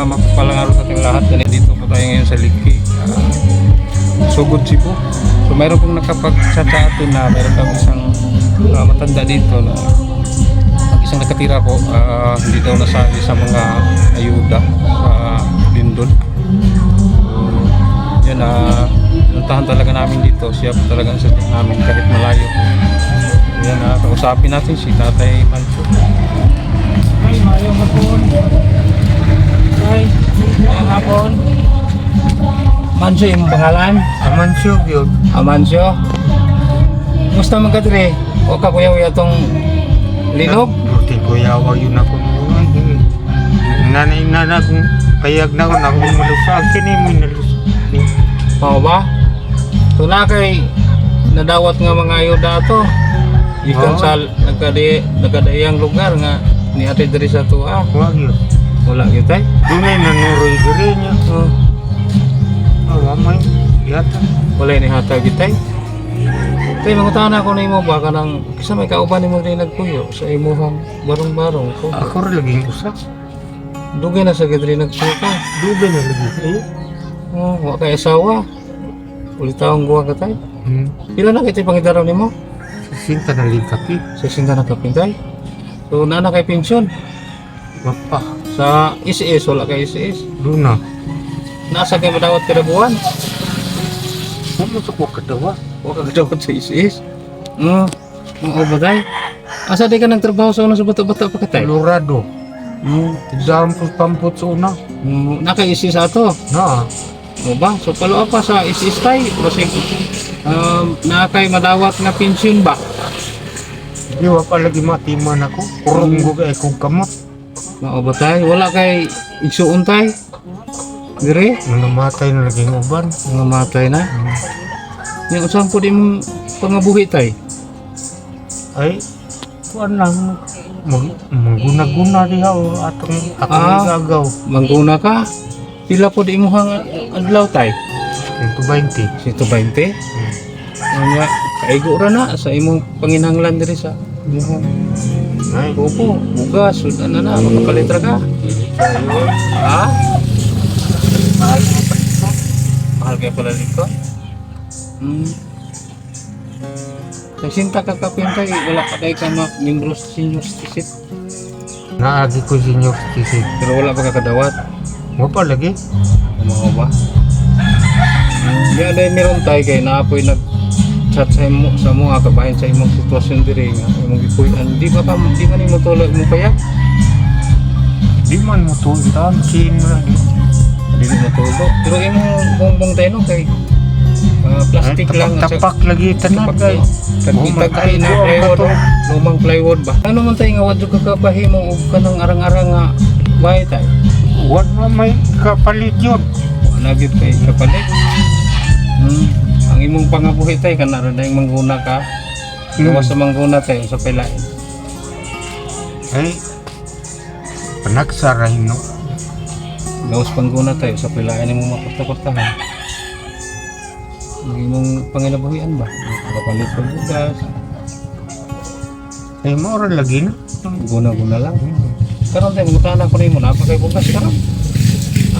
Palang araw sa ating lahat. Yan, dito po tayo ngayon sa Liki. ah, Sugod Cebu. So mayroon pong nakapag-chat sa atin na mayroon kang isang ah, matanda dito na ang isang nakatira po ah, hindi daw nasali sa mga ayuda sa Lindol. So, yan na pinuntahan talaga namin dito. Siya po talaga ang sadya namin kahit malayo. Yan na kausapin natin si Tatay Mancho. Ay, mayong hapon. Ay, mayong hapon. Manso yung pangalan? Amansyo yun. Amancio. Gusto man ka dire? O ka kuya kuya tong linog? Buti ko yawa yun ako. Nanay na kung payag na ako na akong malusag. Kini mo nalus. Mao ba? So na kay nadawat nga mga ayuda to. Ikan Oo. sa nagkadayang lugar nga ni ate diri sa tuwa. Yun. Wala gyud tay. Dunay nanuroy diri niya. Oh, Awa may yata. wala ni hatag gyud tay. Tay mangutan ako nimo ba kanang kisa may kauban nimo rin nagpuyo sa imuhang barong-barong ko. Ako rin laging usak. Dugay na sa gidri nagsuka. Dugay na lagi. Eh. Oh, wa kay asawa. Uli taong guwa ka tay. Hmm. Pila na kiti pangidaraw nimo? Sinta na lingkapi. Sa sinda na kapintay. So na kay pensyon Wapa. Sa ICS wala kay ICS. Luna. Nasa kay madawat kada buwan. Pumusok ko katawa. Wa ka kadawat sa ICS. Mm. Mo ba tay? Asa di ka nagtrabaho sa una sa bata-bata pa ka tay? Colorado. Mm. Example pamput sa una. Mm, naka ICS ato. Na. Mo ba? So palo pa sa ICS tay. Basig um, na kay madawat nga pensyon ba? Di wa pa lagi matiman ako. Kurong ko kay kong kamot. Mao ba tay? Wala kay igsuon tay. Dire, Namatay na laging uban. mga matay na. Yung usang po di mong pangabuhi tay. ay kuan lang mag mangguna-guna diha o atong atong Ah. igagaw Mangguna ka. Pila mo hang adlaw tay. 120 120. Nga, kaigo ra na sa imong panginahanglan diri sa imong ay Opo, bugas, sudan na makapalitra ka. Ha? Mahal ka pa dito? Mahal kaya pala dito? Hmm. Nagsinta ka kapintay, wala ka tayo ka ma- membro sa senior citizen. naagi ko senior citizen Pero wala pa kakadawat. mo pa lagi Kumaho ba? Hmm. Di ada meron tayo kay naapoy nag chat sa imo sa mga kabahin sa imong sitwasyon diri nga imong gipuy-an di ba ka di man imo tuloy mo kaya di man mo to tan kin mo lagi Dili na tulo. Pero imong bongbong tayo no kay ah, plastic Ay, lang. at tapak lagi tanan tapak kay Oh, kay na ang plywood. bato. Lumang plywood ba? Ano man tayo nga wadyo kakapahimo og kanang arang-arang nga bahay tayo. wat na may kapalit yun Wala gyud kay kapalit. Hmm. Ang imong pangabuhi tayo kana ra dayong mangguna ka. Hmm. Gawas sa mangguna tayo sa pilain. ay panagsarahin no Gawas pangguna tayo sa pilain imong makorta-kortahan. Ang imong panginabuhian ba? Kapalit pag bugas. ay mo ra lagi na Guna-guna lang. Karon tayo mangutana ko nimo na kay bukas karon.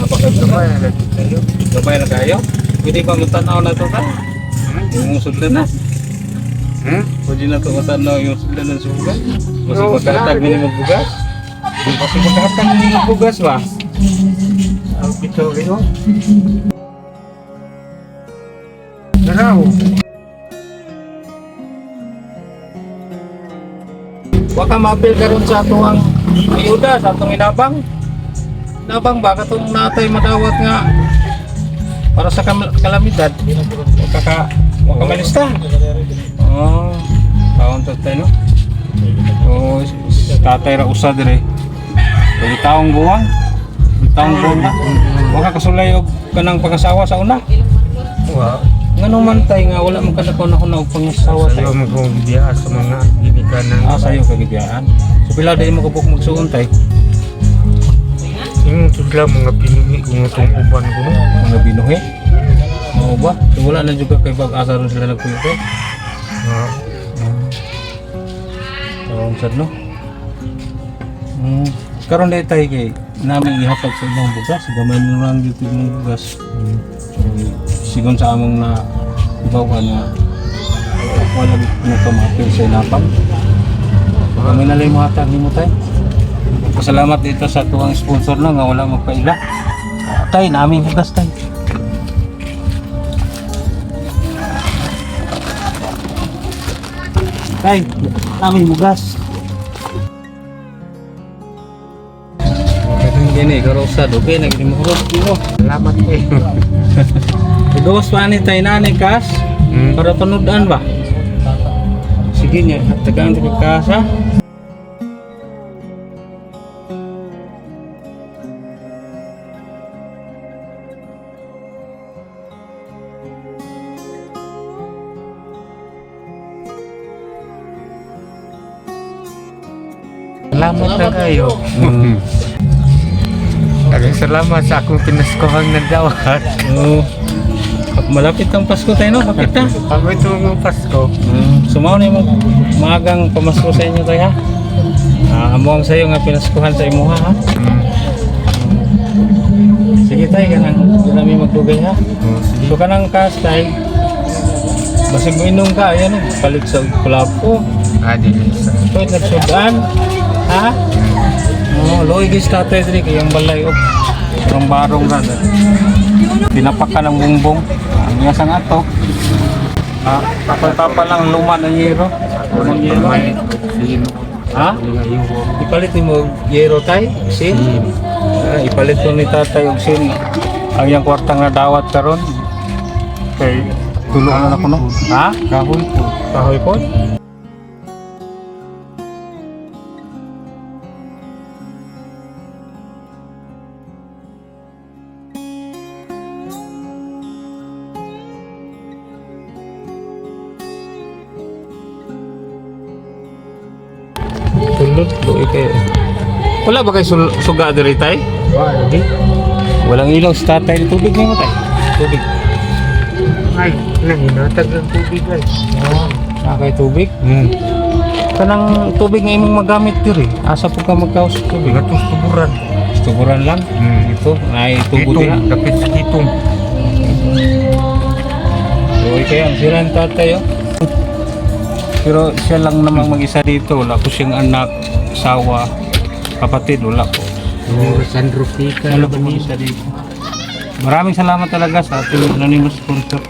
Apa kay bukas? Sabay lagi kayo Gabay na kayo. Pwede pa matanaw na to ta. Yung sudlan na. hmm Pwede na to matanaw yung sudlan ng sugas. Kasi sabi. mo ng bugas. Kasi magkahatag mo ng bugas ba? ang pito rin Naraw. Baka mapil karon sa atong ayuda, sa atong inabang. Inabang ba katong natay madawat nga para sa kalamidad. Kaka makamalista. Oh, taon to tayo no. Oh, tatay ra usa dire. Dili taong buwang. Dili taong buwang na. Wa ka kasulay og kanang pangasawa sa una. Wa. Ngano man tay nga wala man kada na kuno og pangasawa tay. Sayo mo biya sa mga ginikanan. Ah, sayo kagibiyaan. So pila dahil mo kabuk magsuon tay. Yung tudla mga pinungi kung itong uban ko. Mga binuhi. Oo ba? So, wala na juga kay pag-asa ron sila nagpuyo. Ah, Taon sad no. Hmm. Karon dai tay kay namin ihatag sa ibang bugas. Gamay nyo lang dito yung bugas. Sigon sa among na ibawa na wala na kamapil sa inapang. Kami na lang mahatag ni mo tayo. Pasalamat dito sa tuwang sponsor na nga wala magpaila. Tay, namin bugas tayo. Tay, namin bugas. Kadang gini, karosa, dobe, nagdimurot dito. Salamat eh. Ibawas pa ni tayo na ni Kas, Hmm. para panudan ba? Sige niya, tagaan sa kasa. Salamat na kayo. Mm. Dagang salamat sa akong pinaskohang nagdawat. Oo. Malapit ang Pasko tayo, no? Kapit na. Pag ito ng Pasko, Mm. Sumaw na yung maagang pamasko sa inyo tayo, ha? Ah, amo ang sayo nga pinaskuhan sa imo, ha? hmm. Sige tayo, kanang kami magdugay, ha? sige. So kanang kas tayo, basig mo inom ka, ayan, balik sa kulapo. Ah, dili sa. Pwede nagsudan, ha? Oo, oh, loy gis tatay diri kayang balay op. Parang barong ra. Pinapak ka ng bumbong. Ang iya sang ato. Ah, tapal-tapal lang luma ng yero. Unang yero. Ha? Ipalit ni mo yero tay? Sin? Ah, ipalit ko ni tatay og sin. Ang iyang kwartang na dawat karon. Kay tulungan na ko no. Ha? Kahoy po. Kahoy po? Tulod, doy kayo. Wala ba kayo sul- suga diri tay? Wah, lagi. Walang ilaw sa tatay. Tubig na mo tay. Tubig. Ay, nahinatag ng tubig ay. Oh, nakay tubig. Hmm. Kanang tubig nga imong magamit diri. Asa po ka magkaos sa tubig? Gatong tuburan. Tuburan lang. Hmm. Ito, ay tubo diha. Kitong, dapit sa kitong. Kayo, ang sira ang tatay oh. Pero siya lang namang mag-isa dito. Wala ko siyang anak, asawa, kapatid. Wala ko. Yung San Rufika. Wala ko mag-isa dito. Maraming salamat talaga sa ating anonymous sponsor.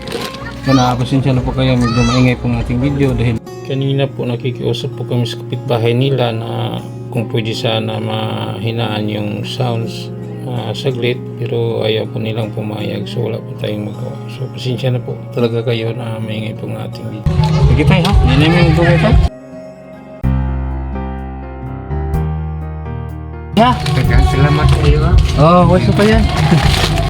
Kaya pasensya na po kayo medyo maingay po ang ating video dahil kanina po nakikiusap po kami sa kapitbahay nila na kung pwede sana mahinaan yung sounds ah, saglit pero ayaw po nilang pumayag so wala po tayong magawa. So pasensya na po talaga kayo na maingay po ang ating video. Sige tayo ha, hindi namin yung dugay tayo. Ha? Salamat kayo ah. Oh, wasto pa yan.